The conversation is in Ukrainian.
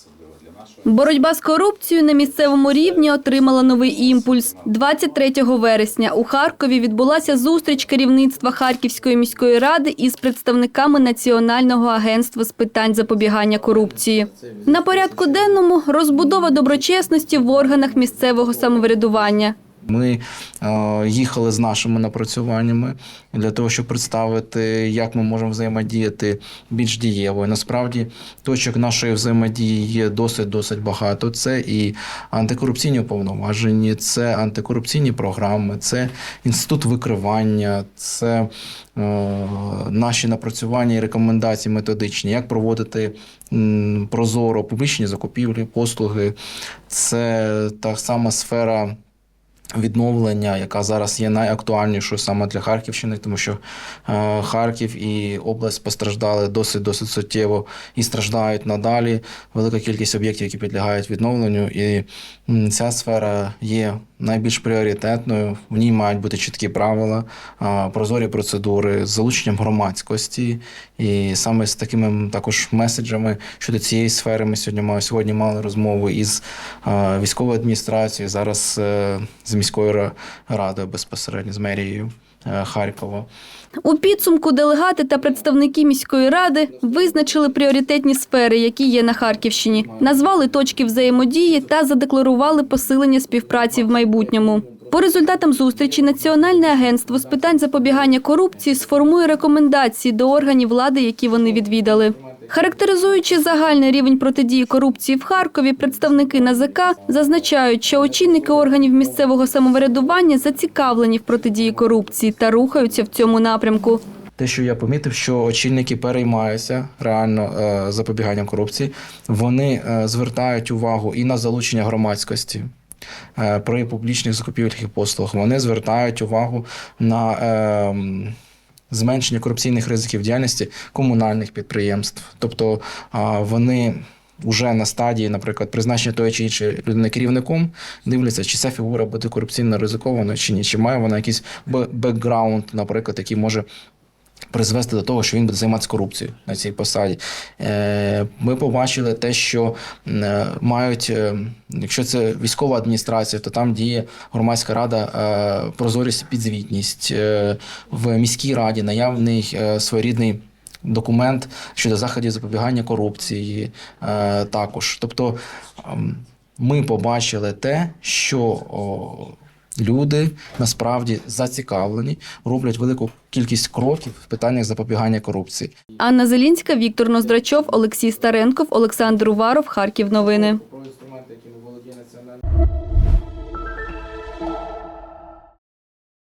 особливо для нашого. Боротьба з корупцією на місцевому рівні отримала новий імпульс. 23 вересня у Харкові відбулася зустріч керівництва Харківської міської ради із представниками Національного агентства з питань запобігання корупції. На порядку денному розбудова доброчесності в органах місцевого самоврядування. Ми е, їхали з нашими напрацюваннями для того, щоб представити, як ми можемо взаємодіяти більш дієво. І насправді точок нашої взаємодії є досить досить багато. Це і антикорупційні уповноважені, це антикорупційні програми, це інститут викривання, це е, наші напрацювання і рекомендації методичні, як проводити прозоро публічні закупівлі, послуги. Це та сама сфера відновлення, яка зараз є найактуальнішою саме для Харківщини, тому що е, Харків і область постраждали досить досить суттєво і страждають надалі. Велика кількість об'єктів, які підлягають відновленню, і ця сфера є найбільш пріоритетною. В ній мають бути чіткі правила, прозорі процедури з залученням громадськості. І саме з такими також меседжами щодо цієї сфери ми сьогодні мали сьогодні мали розмови із військовою адміністрацією, зараз е, з міською ра- радою безпосередньо з мерією е, Харкова. У підсумку делегати та представники міської ради визначили пріоритетні сфери, які є на Харківщині, назвали точки взаємодії та задекларували посилення співпраці в майбутньому. По результатам зустрічі Національне агентство з питань запобігання корупції сформує рекомендації до органів влади, які вони відвідали. Характеризуючи загальний рівень протидії корупції в Харкові, представники НАЗК зазначають, що очільники органів місцевого самоврядування зацікавлені в протидії корупції та рухаються в цьому напрямку. Те, що я помітив, що очільники переймаються реально е, запобіганням корупції, вони е, звертають увагу і на залучення громадськості. Е, При публічних закупівлях і послугах вони звертають увагу на е, зменшення корупційних ризиків діяльності комунальних підприємств. Тобто вони вже на стадії, наприклад, призначення тої чи іншої людини керівником, дивляться, чи ця фігура буде корупційно ризикована, чи ні, чи має вона якийсь бекграунд, наприклад, який може призвести до того, що він буде займатися корупцією на цій посаді. Е, Ми побачили те, що е, мають, е, якщо це військова адміністрація, то там діє громадська рада, прозорість, підзвітність в міській раді, наявний своєрідний. Документ щодо заходів запобігання корупції е, також. Тобто ем, ми побачили те, що о, люди насправді зацікавлені, роблять велику кількість кроків в питаннях запобігання корупції. Анна Зелінська, Віктор Ноздрачов, Олексій Старенков, Олександр Уваров, Харків. Новини.